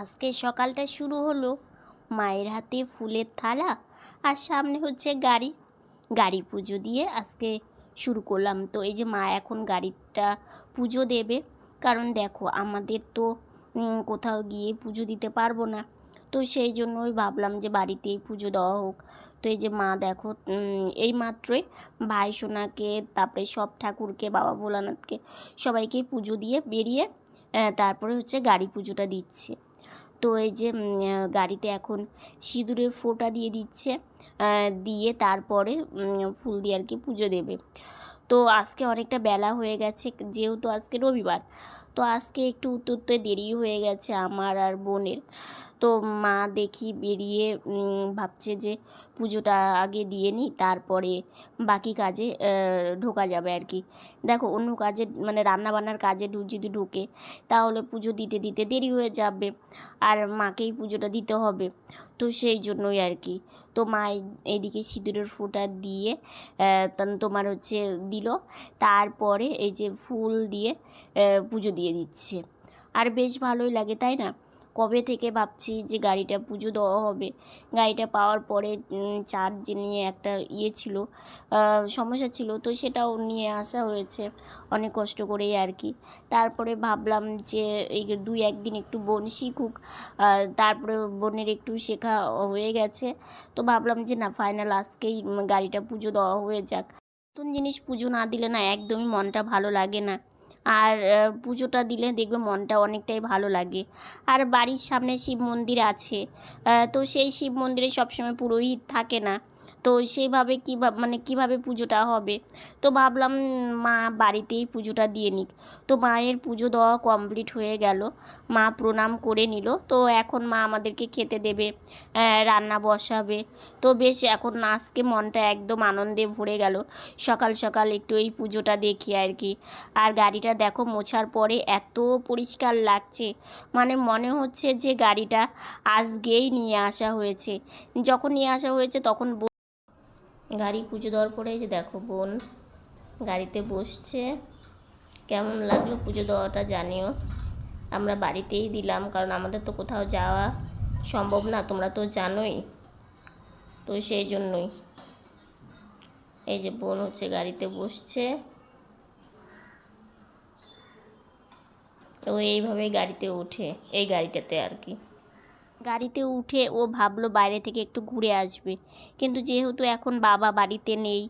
আজকে সকালটা শুরু হলো মায়ের হাতে ফুলের থালা আর সামনে হচ্ছে গাড়ি। গাড়ি পুজো দিয়ে আজকে শুরু করলাম। তো এই যে মা এখন গাড়িটা পুজো দেবে, কারণ দেখো আমাদের তো কোথাও গিয়ে পুজো দিতে পারব না। তো সেই জন্যই ভাবলাম যে বাড়িতেই পুজো দেওয়া হোক। তো এই যে মা দেখো এই মাত্রই ভাই সোনাকে, তারপরে সব ঠাকুরকে, বাবা ভোলানাথকে সবাইকে পুজো দিয়ে বেরিয়ে তারপরে হচ্ছে গাড়ি পুজোটা দিচ্ছে। তো এই যে গাড়িতে এখন সিঁদুরের ফোঁটা দিয়ে দিচ্ছে দিয়ে তারপরে ফুল দিয়ে আর কি পুজো দেবে। তো আজকে অনেকটা বেলা হয়ে গেছে, যেহেতু আজকে রবিবার, তো আজকে একটু উত্তরতে দেরি হয়ে গেছে আমার আর বোনের। তো মা দেখি বেরিয়ে ভাবছে যে পুজোটা আগে দিয়ে নিই, তারপরে বাকি কাজে ঢোকা যাবে আর কি। দেখো, অন্য কাজে মানে রান্নাবান্নার কাজে যদি ঢোকে, তাহলে পুজো দিতে দিতে দেরি হয়ে যাবে আর মাকেই পুজোটা দিতে হবে। তো সেই জন্যই আর কি। তো মা এইদিকে সিঁদুরের ফোঁটা দিয়ে তোমার হচ্ছে দিল, তারপরে এই যে ফুল দিয়ে পুজো দিয়ে দিচ্ছে। আর বেশ ভালোই লাগে, তাই না? কবে থেকে ভাবছি যে গাড়িটা পুজো দেওয়া হবে? গাড়িটা পাওয়ার পরে চার্জ নিয়ে একটা ইয়ে ছিল সমস্যা ছিল, তো সেটাও নিয়ে আসা হয়েছে। অনেক কষ্ট করেই আর কি। তারপরে ভাবলাম যে এই দুই একদিন একটু বোন শিখুক তারপরে বোনের একটু শেখা হয়ে গেছে। তো ভাবলাম যে না ফাইনাল আজকেই গাড়িটা পুজো দেওয়া হয়ে যাক। নতুন জিনিস পুজো না দিলে না একদমই মনটা ভালো লাগে না। আর পুজোটা দিলে দেখবে মনটা অনেকটাই ভালো লাগে। আর বাড়ির সামনে শিব মন্দির আছে তো সেই শিব মন্দিরে সবসময় পুরোহিত থাকে না। তো সেইভাবে কীভাবে মানে কীভাবে পুজোটা হবে? তো ভাবলাম, মা বাড়িতেই পুজোটা দিয়ে নিক। তো মায়ের পুজো দেওয়া কমপ্লিট হয়ে গেল। মা প্রণাম করে নিল। তো এখন মা আমাদেরকে খেতে দেবে রান্না বসাবে। তো বেশ, এখন আজকে মনটা একদম আনন্দে ভরে গেল। সকাল সকাল একটু এই পুজোটা দেখি আর কি। আর গাড়িটা দেখো, মোছার পরে এত পরিষ্কার লাগছে। মানে মনে হচ্ছে যে গাড়িটা আজকেই নিয়ে আসা হয়েছে। যখন নিয়ে আসা হয়েছে তখন গাড়ি পুজো দেওয়ার পরে এই যে দেখো বোন গাড়িতে বসছে। কেমন লাগল পুজো দেওয়াটা জানিও। আমরা বাড়িতেই দিলাম, কারণ আমাদের তো কোথাও যাওয়া সম্ভব না, তোমরা তো জানোই। তো সেই জন্যই। এই যে বোন হচ্ছে গাড়িতে বসছে। ও এইভাবে গাড়িতে ওঠে, এই গাড়িটাতে আর কি। গাড়িতে উঠে ও ভাবলো বাইরে থেকে একটু ঘুরে আসবে। কিন্তু যেহেতু এখন বাবা বাড়িতে নেই,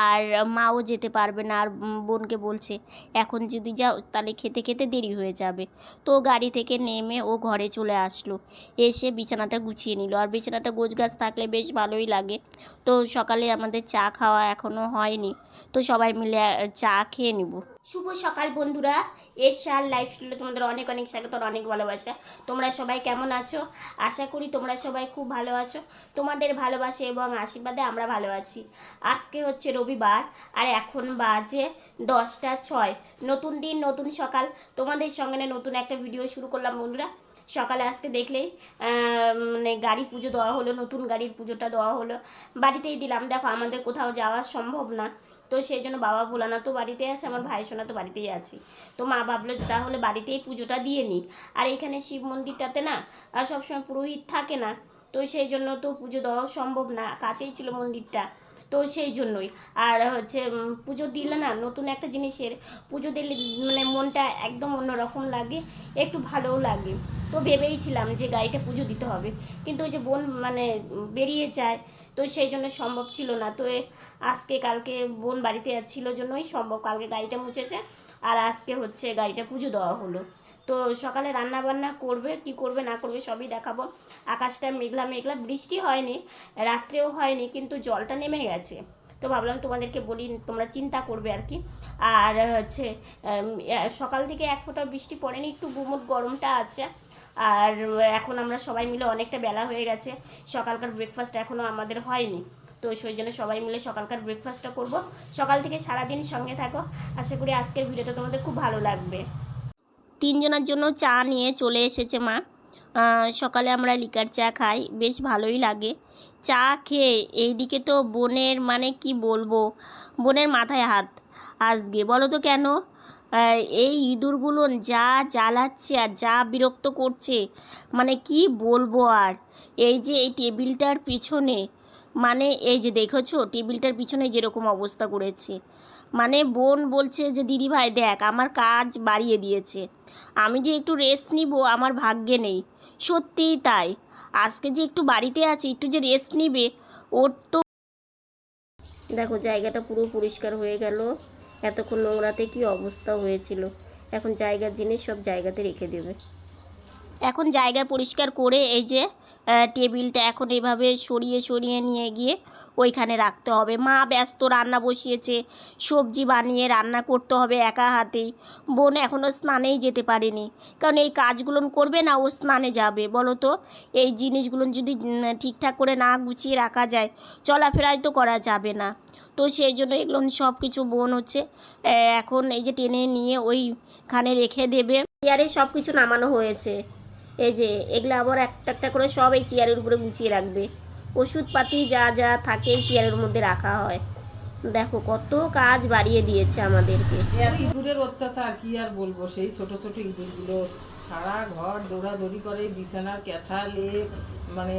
আর মাও যেতে পারবে না, আর বোনকে বলছে, এখন যদি যাও, তাহলে খেতে খেতে দেরি হয়ে যাবে। তো গাড়ি থেকে নেমে ও ঘরে চলে আসলো। এসে বিছানাটা গুছিয়ে নিল। আর বিছানাটা গোছগাছ থাকলে বেশ ভালোই লাগে। তো সকালে আমাদের চা খাওয়া এখনও হয়নি। তো সবাই মিলে চা খেয়ে নিব। শুভ সকাল বন্ধুরা। এশার লাইফস্টাইলে তোমাদের অনেক অনেক স্বাগত অনেক ভালোবাসা। তোমরা সবাই কেমন আছো? আশা করি তোমরা সবাই খুব ভালো আছো। তোমাদের ভালোবাসা এবং আশীর্বাদে আমরা ভালো আছি। আজকে হচ্ছে রবিবার, আর এখন বাজে দশটা ছয়। নতুন দিন, নতুন সকাল। তোমাদের সঙ্গে নতুন একটা ভিডিও শুরু করলাম বন্ধুরা। সকালে আজকে দেখলেই মানে গাড়ি পুজো দেওয়া হলো, নতুন গাড়ির পুজোটা দেওয়া হলো। বাড়িতেই দিলাম। দেখো, আমাদের কোথাও যাওয়া সম্ভব না। তো সেই জন্য বাবা ভোলানা তো বাড়িতে আছে, আমার ভাই সোনা তো বাড়িতেই আছে। তো মা ভাবলো তাহলে বাড়িতেই পুজোটা দিয়ে নিই আর এখানে শিব মন্দিরটাতে না, আর সবসময় পুরোহিত থাকে না। তো সেই জন্য তো পুজো দেওয়াও সম্ভব না, কাছেই ছিল মন্দিরটা। তো সেই জন্যই। আর হচ্ছে পুজো দিলে না নতুন একটা জিনিসের পুজো দিলে মানে মনটা একদম অন্যরকম লাগে, একটু ভালোও লাগে। তো ভেবেইছিলাম যে গাড়িটা পুজো দিতে হবে। কিন্তু ওই যে বোন মানে বেরিয়ে যায় তো সেই জন্য সম্ভব ছিল না। তো আজকে কালকে বোন বাড়িতে ছিল জন্যই সম্ভব। কালকে গাড়িটা মুছেছে আর আজকে হচ্ছে গাড়িটা পুজো দেওয়া হলো। তো সকালে রান্না বান্না করবে, কি করবে, না করবে সবই দেখাবো। আকাশটা মেঘলা মেঘলা, বৃষ্টি হয়নি, রাত্রেও হয়নি, কিন্তু জলটা নেমে গেছে। তো ভাবলাম তোমাদেরকে বলি, তোমরা চিন্তা করবে আর কি। আর হচ্ছে সকাল থেকে এক ফোঁটা বৃষ্টি পড়েনি, একটু গুমুট গরমটা আছে। আর এখন আমরা সবাই মিলে অনেকটা বেলা হয়ে গেছে। সকালকার ব্রেকফাস্ট এখনও আমাদের হয়নি। তো সেই জন্য সবাই মিলে সকালকার ব্রেকফাস্টটা করব। সকাল থেকে সারাদিন সঙ্গে থাকো। আশা করি আজকের ভিডিওটা তোমাদের খুব ভালো লাগবে। তিনজনের জন্য চা নিয়ে চলে এসেছে মা। সকালে আমরা লিকার চা খাই। বেশ ভালোই লাগে। চা খেয়ে এইদিকে তো বোনের মানে কি বলব? বোনের মাথায় হাত। আজকে বলো তো কেন? এই ইঁদুরগুলো যা জ্বালাচ্ছে আর যা বিরক্ত করছে মানে কি বলব আর? এই যে এই টেবিলটার পিছনে মানে এই যে দেখেছ, টেবিলটার পিছনে যেরকম অবস্থা করেছে। মানে বোন বলছে যে, দিদি ভাই, দেখ, আমার কাজ বাড়িয়ে দিয়েছে। আমি যে একটু রেস্ট নিব, আমার ভাগ্যে নেই। সত্যিই তাই। আজকে যে একটু বাড়িতে আছি, একটু যে রেস্ট নিবে, ওর তো দেখো, জায়গাটা পুরো পরিষ্কার হয়ে গেল। এতক্ষণ নোংরাতে কি অবস্থা হয়েছিল? এখন জায়গার জিনিস সব জায়গাতে রেখে দেবে। এখন জায়গা পরিষ্কার করে এই যে টেবিলটা এখন এভাবে সরিয়ে সরিয়ে নিয়ে গিয়ে ওইখানে রাখতে হবে। মা ব্যস্ত, রান্না বসিয়েছে। সবজি বানিয়ে রান্না করতে হবে একা হাতেই। বোন এখনও স্নানেই যেতে পারেনি। কারণ এই কাজগুলো করবে না, ও স্নানে যাবে। বলো তো, এই জিনিসগুলো যদি ঠিকঠাক করে না গুছিয়ে রাখা যায়, চলাফেরাই তো করা যাবে না। তো সেই জন্য এগুলো সব কিছু বোন হচ্ছে। এখন এই যে টেনে নিয়ে ওইখানে রেখে দেবে। চেয়ারে সব কিছু নামানো হয়েছে। এই যে এগুলো আবার একটা একটা করে সব এই চেয়ারের উপরে গুছিয়ে রাখবে। ওষুধপাতি যা যা থাকে চেয়ারের মধ্যে রাখা হয়। দেখো কত কাজ বাড়িয়ে দিয়েছে আমাদেরকে। ইঁদুরের অত্যাচার, কি আর বলব? সেই ছোট ছোট ইঁদুরগুলো সারা ঘর দৌড়াদৌড়ি করে, বিছানার ক্যাথা লেপ মানে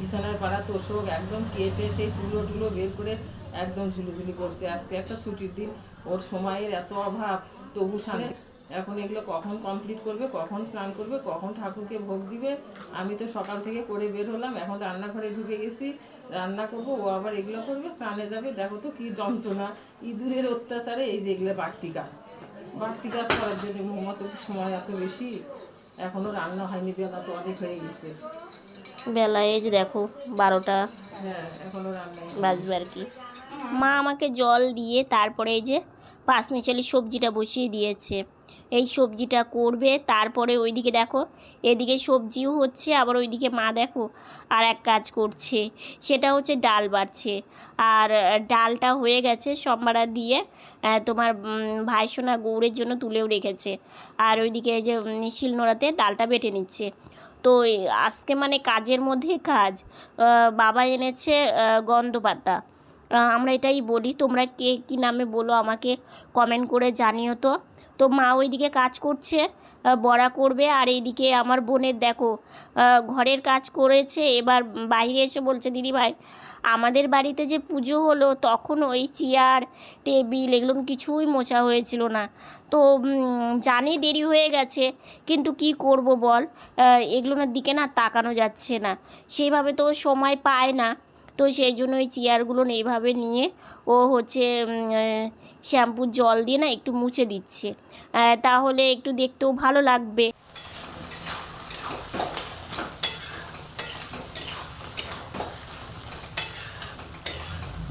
বিছানার পাড়া তোষক, একদম কেটে সেই তুলো টুলো বের করে একদম ঝুলুঝুলি করছে আজকে একটা ছুটির দিন। ওর সময়ের এত অভাব তবু শান্তি এখন এগুলো কখন কমপ্লিট করবে কখন স্নান করবে কখন ঠাকুরকে ভোগ দিবে আমি তো সকাল থেকে করে বের হলাম এখন রান্নাঘরে ঢুকে গেছি রান্না করব ও আবার এগুলো করবে স্নানে যাবে দেখো তো কী যন্ত্রণা ইঁদুরের অত্যাচারে এই যে এগুলো বাড়তি কাজ। বাড়তি কাজ করার জন্য মতো সময় এত বেশি এখনও রান্না হয়নি বেলা তো অনেক হয়ে গেছে। বেলায় এই যে দেখো বারোটা হ্যাঁ এখনও রান্না। বাজবে আর কি। মা আমাকে জল দিয়ে তারপরে এই যে পাঁচমিশালি সবজিটা বসিয়ে দিয়েছে। এই সবজিটা করবে, তারপরে ওইদিকে দেখো, এদিকে সবজিও হচ্ছে, আবার ওইদিকে মা দেখো আর এক কাজ করছে, সেটা হচ্ছে ডাল বাড়ছে। আর ডালটা হয়ে গেছে সম্বারা দিয়ে তোমার ভাইসোনা গৌড়ের জন্য তুলেও রেখেছে। আর ওইদিকে যে শিলনোড়াতে ডালটা বেটে নিচ্ছে। তো আজকে মানে কাজের মধ্যে কাজ। বাবা এনেছে গন্ধ পাতা আমরা এটাই বলি, তোমরা কে কী নামে বলো, আমাকে কমেন্ট করে জানিও তো। তো মা ওইদিকে কাজ করছে বড়া করবে, আর এইদিকে আমার বোনের দেখো ঘরের কাজ করেছে, এবার বাইরে এসে বলছে, দিদি ভাই, আমাদের বাড়িতে যে পুজো হলো, তখন ওই চেয়ার, টেবিল এগুলো কিছুই মোছা হয়েছিল না। তো জানি দেরি হয়ে গেছে, কিন্তু কি করব বল? এগুলোর দিকে না তাকানো যাচ্ছে না। সেইভাবে তো সময় পায় না। তো সেই জন্য ওই চেয়ারগুলো এইভাবে নিয়ে ও হচ্ছে শ্যাম্পুর জল দিয়ে না একটু মুছে দিচ্ছে। তাহলে একটু দেখতেও ভালো লাগবে।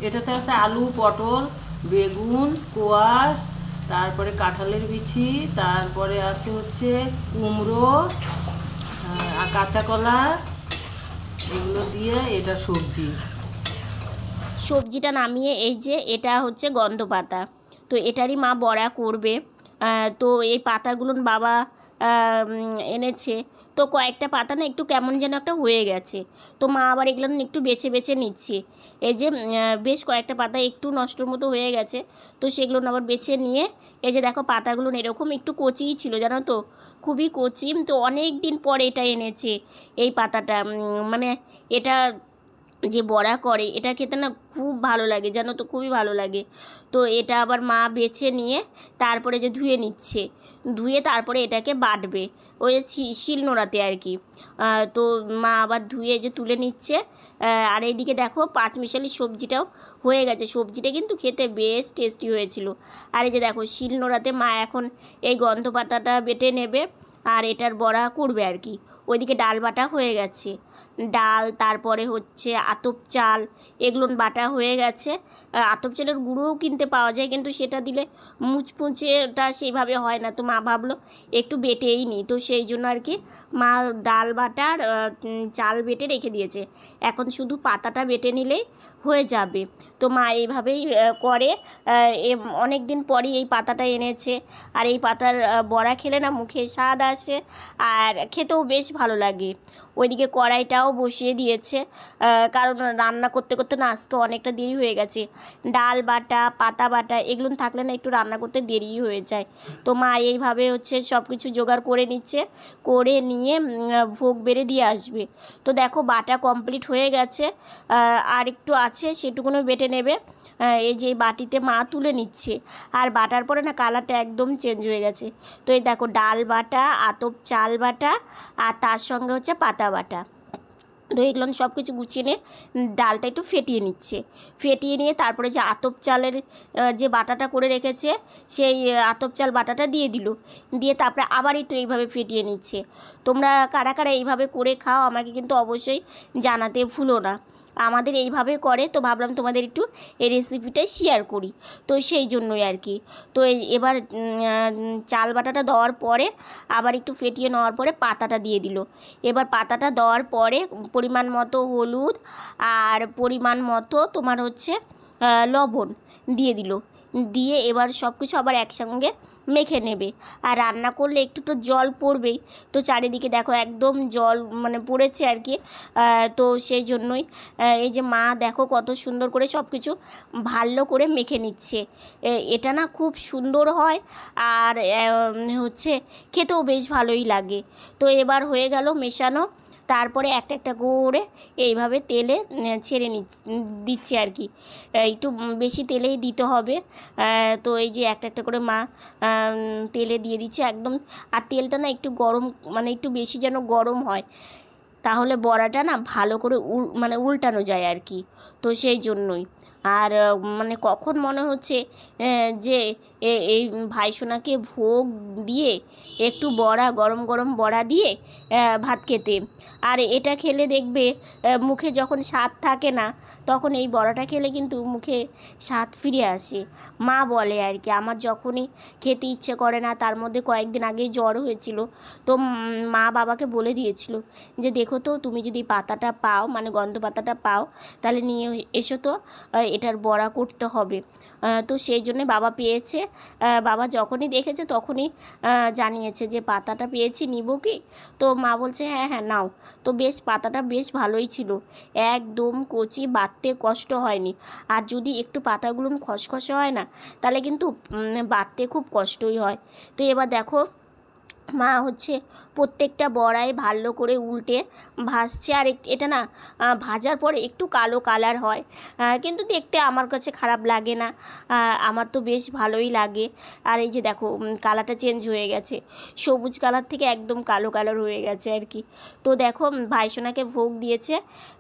এটাতে আছে আলু, পটল, বেগুন, কোয়াশ, তারপরে কাঁঠালের বিচি, তারপরে আছে হচ্ছে কুমড়ো কাঁচা কলা সবজিটা নামিয়ে এই যে এটা হচ্ছে গন্ধ পাতা তো এটারই মা বড়া করবে। তো এই পাতাগুলো বাবা এনেছে। তো কয়েকটা পাতা না একটু কেমন যেন একটা হয়ে গেছে। তো মা আবার এগুলো একটু বেছে বেছে নিচ্ছে। এই যে বেশ কয়েকটা পাতা একটু নষ্টর মতো হয়ে গেছে। তো সেগুলো আবার বেছে নিয়ে, এই যে দেখো পাতাগুলো এরকম একটু কচিই ছিল জানো তো? খুবই কচিম তো অনেক দিন পরে এটা এনেছে। এই পাতাটা মানে এটা যে বড়া করে, এটা খেতে না খুব ভালো লাগে, জানো তো? খুবই ভালো লাগে। তো এটা আবার মা বেছে নিয়ে তারপরে যে ধুয়ে নিচ্ছে, ধুয়ে তারপরে এটাকে বাটবে। ওই যে শি- শিলনোড়াতে আর কি। তো মা আবার ধুয়ে যে তুলে নিচ্ছে আর এইদিকে দেখো পাঁচমিশালি সবজিটাও হয়ে গেছে। সবজিটা কিন্তু খেতে বেশ টেস্টি হয়েছিল। আর এই যে দেখো শিলনোড়াতে মা এখন এই গন্ধ পাতাটা বেটে নেবে আর এটার বড়া করবে আর কি। ওইদিকে ডাল বাটা হয়ে গেছে। ডাল, তারপরে হচ্ছে আতপ চাল, এগুলো বাটা হয়ে গেছে। আতপ চালের গুঁড়োও কিনতে পাওয়া যায়, কিন্তু সেটা দিলে মুচমুচেটা সেইভাবে হয় না। তো মা ভাবলো, একটু বেটেই নিই তো সেই জন্য আর কি মা ডাল বাটার চাল বেটে রেখে দিয়েছে। এখন শুধু পাতাটা বেটে নিলেই হয়ে যাবে। তো মা এইভাবেই করে। অনেক দিন পরই এই পাতাটা এনেছে। আর এই পাতার বড়া খেলে না মুখে স্বাদ আসে আর খেতেও বেশ ভালো লাগে। ওইদিকে কড়াইটাও বসিয়ে দিয়েছে। কারণ রান্না করতে করতে না আজকে অনেকটা দেরি হয়ে গেছে। ডাল বাটা, পাতা বাটা এগুলো থাকলে না একটু রান্না করতে দেরি হয়ে যায়। তো মা এইভাবে হচ্ছে সব কিছু জোগাড় করে নিচ্ছে। করে নিয়ে উম, ভোগ বেড়ে দিয়ে আসবে। তো দেখো বাটা কমপ্লিট হয়ে গেছে। আর একটু আছে সেটুকুনও বেটে নেবে। এই যে বাটিতে মা তুলে নিচ্ছে। আর বাটার পরে না কালারটা একদম চেঞ্জ হয়ে গেছে। তো এই দেখো ডাল বাটা আতপ চাল বাটা আর তার সঙ্গে হচ্ছে পাতা বাটা। তো এগুলো সব কিছু গুছিয়ে নিয়ে ডালটা একটু ফেটিয়ে নিচ্ছে। ফেটিয়ে নিয়ে তারপরে যে আতপ চালের যে বাটাটা করে রেখেছে, সেই আতপ চাল বাটাটা দিয়ে দিল। দিয়ে তারপরে আবার একটু এইভাবে ফেটিয়ে নিচ্ছে। তোমরা কারা কারা এইভাবে করে খাও আমাকে কিন্তু অবশ্যই জানাতে ভুলো না। আমাদের এইভাবে করে, তো ভাবলাম তোমাদের একটু এই রেসিপিটাই শেয়ার করি। তো সেই জন্যই আর কি। তো এবার চাল বাটাটা দেওয়ার পরে আবার একটু ফেটিয়ে নেওয়ার পরে পাতাটা দিয়ে দিল। এবার পাতাটা দেওয়ার পরে পরিমাণ মতো হলুদ আর পরিমাণ মতো তোমার হচ্ছে লবণ দিয়ে দিল। দিয়ে এবার সব কিছু আবার একসঙ্গে মেখে নেবে। আর রান্না করলে একটু তো জল পড়বেই। তো চারিদিকে দেখো একদম জল মানে পড়েছে আর কি। তো সেই জন্যই এই যে মা দেখো কত সুন্দর করে সব কিছু ভালো করে মেখে নিচ্ছে। এটা না খুব সুন্দর হয় আর হচ্ছে খেতেও বেশ ভালোই লাগে। তো এবার হয়ে গেল মেশানো তারপরে একটা একটা করে এইভাবে তেলে ছেড়ে নি দিচ্ছে আর কি। একটু বেশি তেলেই দিতে হবে। তো এই যে একটা একটা করে মা তেলে দিয়ে দিচ্ছে একদম। আর তেলটা না একটু গরম মানে একটু বেশি যেন গরম হয়, তাহলে বড়াটা না ভালো করে উল মানে উল্টানো যায় আর কি। তো সেই জন্যই। আর মানে কখন মনে হচ্ছে যে এই ভাইসোনাকে ভোগ দিয়ে একটু বড়া, গরম গরম বড়া দিয়ে ভাত খেতে। আর এটা খেলে দেখবে মুখে যখন স্বাদ থাকে না, তখন এই বড়াটা খেলে কিন্তু মুখে স্বাদ ফিরে আসে। মা বলে আর কি, আমার যখনই খেতে ইচ্ছে করে না, তার মধ্যে কয়েকদিন আগেই জ্বর হয়েছিল। তো মা বাবাকে বলে দিয়েছিল যে, দেখো তো, তুমি যদি পাতাটা পাও মানে গন্ধ পাতাটা পাও, তাহলে নিয়ে এসো তো এটার বড়া করতে হবে। তো সেই জন্যে বাবা পেয়েছে। বাবা যখনই দেখেছে তখনই জানিয়েছে যে পাতাটা পেয়েছি, নিব কি? তো মা বলছে হ্যাঁ হ্যাঁ নাও। তো বেশ, পাতাটা বেশ ভালোই ছিল। একদম কচি বাঁধতে কষ্ট হয়নি। আর যদি একটু পাতাগুলো খসখসে হয় না, তাহলে কিন্তু বাঁধতে খুব কষ্টই হয়। তো এবার দেখো মা হচ্ছে প্রত্যেকটা বড়াই ভালো করে উল্টে ভাজছে। আর এটা না ভাজার পরে একটু কালো কালার হয়। কিন্তু দেখতে আমার কাছে খারাপ লাগে না। আমার তো বেশ ভালোই লাগে। আর এই যে দেখো কালারটা চেঞ্জ হয়ে গেছে। সবুজ কালার থেকে একদম কালো কালার হয়ে গেছে আর কি। তো দেখো ভাইসোনাকে ভোগ দিয়েছে।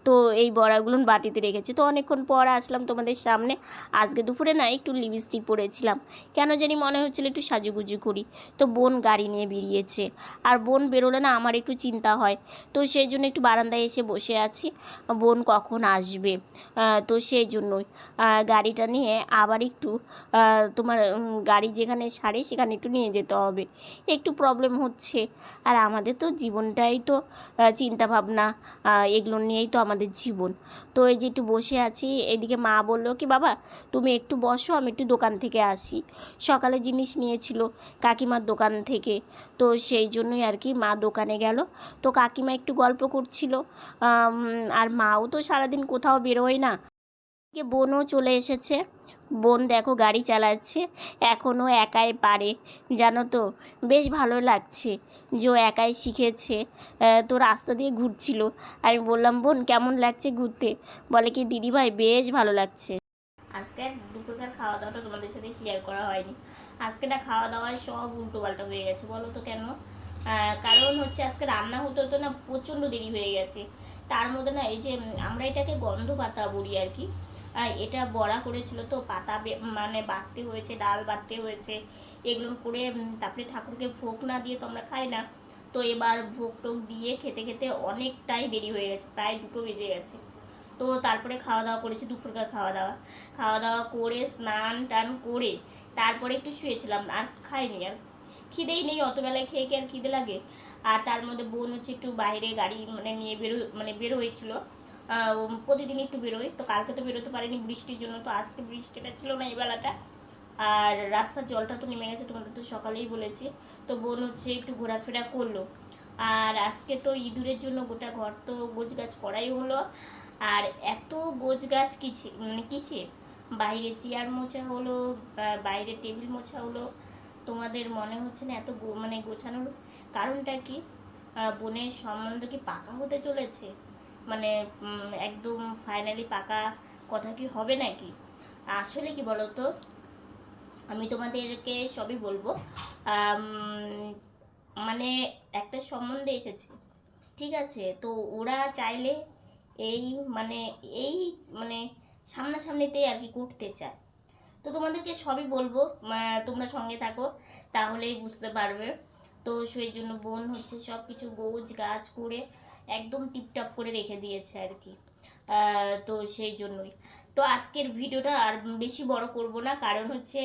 তো এই বড়াগুলো বাটিতে রেখেছে। তো অনেকক্ষণ পর আসলাম তোমাদের সামনে। আজকে দুপুরে না একটু লিপস্টিক পরেছিলাম। কেন জানি মনে হচ্ছিল একটু সাজুগুজু করি। তো বোন গাড়ি নিয়ে বেরিয়েছে আর বোন বেরোলে না আমার একটু চিন্তা হয়। তো সেই জন্য একটু বারান্দায় এসে বসে আছি। বোন কখন আসবে? তো সেই জন্যই। গাড়িটা নিয়ে আবার একটু তোমার গাড়ি যেখানে সারে সেখানে একটু নিয়ে যেতে হবে। একটু প্রবলেম হচ্ছে। আর আমাদের তো জীবনটাই তো আহ, চিন্তাভাবনা আহ, এগুলো নিয়েই তো আমাদের জীবন। তো এই যে একটু বসে আছি এদিকে মা বলল কি বাবা তুমি একটু বসো আমি একটু দোকান থেকে আসি। সকালে জিনিস নিয়েছিল কাকিমার দোকান থেকে। তো সেই জন্যই আর কি মা দোকানে গেল। তো কাকিমা একটু গল্প করছিল আর মাও তো সারাদিন কোথাও বেরোয় না। বোনও চলে এসেছে। বোন দেখো গাড়ি চালাচ্ছে এখনও একাই পারে, জানো তো? বেশ ভালো লাগছে যে একাই শিখেছে তো রাস্তা দিয়ে ঘুরছিল। আমি বললাম, বোন, কেমন লাগছে ঘুরতে? বলে কি, দিদিভাই, বেশ ভালো লাগছে। আজকে খাওয়া দাওয়াটা তোমাদের সাথে শেয়ার করা হয়নি। আজকে না খাওয়া দাওয়ায় সব উল্টো পাল্টা হয়ে গেছে, বলো তো কেন? কারণ হচ্ছে আজকে রান্না হতে হতো না প্রচণ্ড দেরি হয়ে গেছে। তার মধ্যে না এই যে আমরা এটাকে গন্ধ পাতা বলি আর কি। এটা বড়া করেছিল তো, পাতা মানে বাটতে হয়েছে, ডাল বাটতে হয়েছে, এগুলো করে তারপরে ঠাকুরকে ভোগ না দিয়ে তো আমরা খাই না। তো এবার ভোগ টোগ দিয়ে খেতে খেতে অনেকটাই দেরি হয়ে গেছে, প্রায় দুটো বেজে গেছে। তো তারপরে খাওয়া দাওয়া করেছি, দুপুরকার খাওয়া দাওয়া খাওয়া দাওয়া করে, স্নান টান করে তারপরে একটু শুয়েছিলাম, আর খাইনি, আর খিদেই নেই অত বেলায় খেয়ে খেয়ে আর খিদে লাগে? আর তার মধ্যে বোন হচ্ছে একটু বাইরে গাড়ি মানে নিয়ে বেরো মানে বের হয়েছিল প্রতিদিন একটু বেরোয়, তো কালকে তো বেরোতে পারিনি, বৃষ্টির জন্য তো আজকে বৃষ্টিটা ছিল না এই বেলাটা। আর রাস্তার জলটা তো নেমে গেছে, তোমাদের তো সকালেই বলেছি। তো বোন হচ্ছে একটু ঘোরাফেরা করল। আর আজকে তো ইঁদুরের জন্য গোটা ঘর তো গোছ গাছ করাই হলো। আর এত গোছ গাছ কিছে মানে কিসে? বাইরে চেয়ার মোছা হলো বাইরে টেবিল মোছা হলো, তোমাদের মনে হচ্ছে না এত মানে গোছানোর কারণটা কি? বোনের সম্বন্ধ কি পাকা হতে চলেছে? মানে একদম ফাইনালি পাকা কথা কি হবে নাকি? আসলে কি বলো তো আমি তোমাদেরকে সবই বলব। মানে একটা সম্বন্ধে এসেছে। ঠিক আছে? তো ওরা চাইলে এই মানে এই মানে সামনাসামনিতেই আর কি করতে চায়। তো তোমাদেরকে সবই বলব তোমরা সঙ্গে থাকো, তাহলেই বুঝতে পারবে। তো সেই জন্য বোন হচ্ছে সব কিছু গোছ গাছ করে একদম টিপটপ করে রেখে দিয়েছে আর কি। তো সেই জন্যই। তো আজকের ভিডিওটা আর বেশি বড় করব না, কারণ হচ্ছে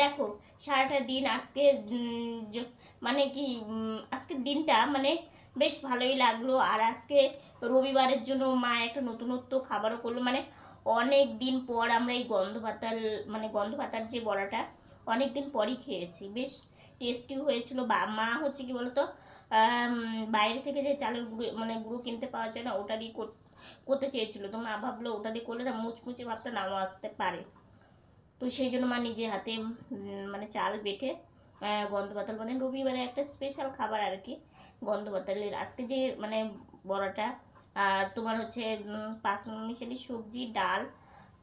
দেখো, সারাটা দিন আজকে মানে কি আজকের দিনটা মানে বেশ ভালোই লাগল। আর আজকে রবিবারের জন্য মা একটা নতুনত্ব খাবারও করল। মানে অনেক দিন পর আমরা এই গন্ধ পাতাল মানে গন্ধ পাতার যে বড়াটা, অনেক দিন পরই খেয়েছি। বেশ টেস্টি হয়েছিল। বা, মা হচ্ছে কি বলতো বাইরে থেকে যে চালের গুঁড়ো মানে গুঁড়ো কিনতে পাওয়া যায় না, ওটা দিয়ে কর- করতে চেয়েছিল। তো মা ভাবলো ওটা দিয়ে করলে না মুচমুচে ভাবটা নাও আসতে পারে। তো সেই জন্য মা নিজে হাতে মানে চাল বেটে গন্ধ পাতাল মানে রবিবারে একটা স্পেশাল খাবার আর কি। গন্ধ পাতালের আজকে যে মানে বড়াটা, আর তোমার হচ্ছে পাঁচ মিশালি সবজি, ডাল,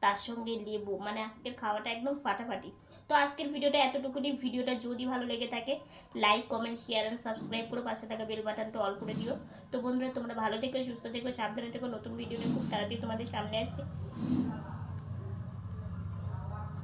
তার সঙ্গে লেবু মানে আজকের খাওয়াটা একদম ফাটাফাটি। তো আজকের ভিডিওটা এতটুকুনি। ভিডিওটা যদি ভালো লেগে থাকে like comment share and subscribe করে পাশে থাকা বেল বাটনটা অল করে দিও। তো বন্ধুরা, তোমরা ভালো থেকো, সুস্থ থেকো, সাবধানে থেকো। নতুন ভিডিও খুব তাড়াতাড়ি তোমাদের সামনে আসছে।